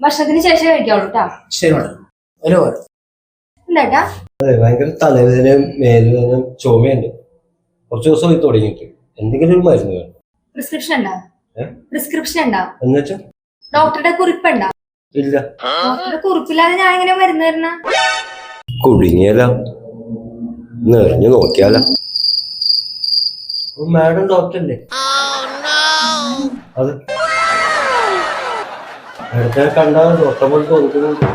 ഭക്ഷണത്തിന് ശേഷം കഴിക്കാവുള്ളൂ കേട്ടാ ശരി മാഡം. ഒരു ഓരോ എന്താട്ടാ അതെ ഭയങ്കര തലവേദനയും മേലുവേദനയും ചുമയുണ്ട്. കുറച്ച് ദിവസമായി തുടങ്ങിയിട്ട്. എന്തെങ്കിലും ഒരു മരുന്ന് വേണം. പ്രിസ്ക്രിപ്ഷൻ ഉണ്ടാ? ഏ? പ്രിസ്ക്രിപ്ഷൻ ഉണ്ടാ? എന്നുവെച്ചാ ഡോക്ടറുടെ കുറിപ്പ് ഉണ്ടാ? ഇല്ല. ഡോക്ടറുടെ കുറിപ്പില്ലാതെ ഞാൻ എങ്ങനെ മരുന്ന് തരണ കുടുങ്ങിയല്ല നിറഞ്ഞു നോക്കിയാല. മാഡം ഡോക്ടറല്ലേ? അതെ. അടുത്ത കണ്ടാൽ ഒട്ടം പോലെ തോന്നിക്കുന്നുണ്ട്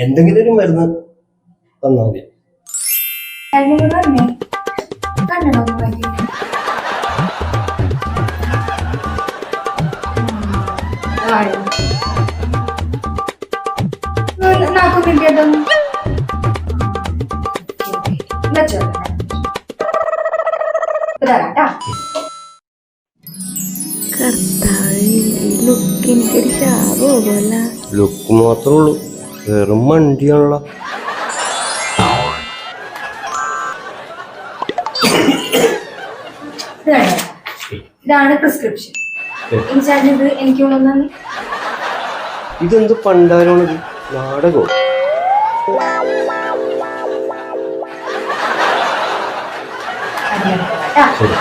എന്തെങ്കിലും ഒരു മരുന്ന് തന്നാ മതി. ഇതാട്ടാ കർത്താവേ ഈ ലുക്ക് എനിക്കൊരു ശാപോ പോലെ. ലുക്ക് മാത്രമേ ഉള്ളൂ. വെറും ഇതാണ്? പ്രിസ്ക്രിപ്ഷൻ ഇൻചാർജ് ഇത് എനിക്ക് ഇതെന്ത് പണ്ടാരാണിത്? നാടകോ? ശരി.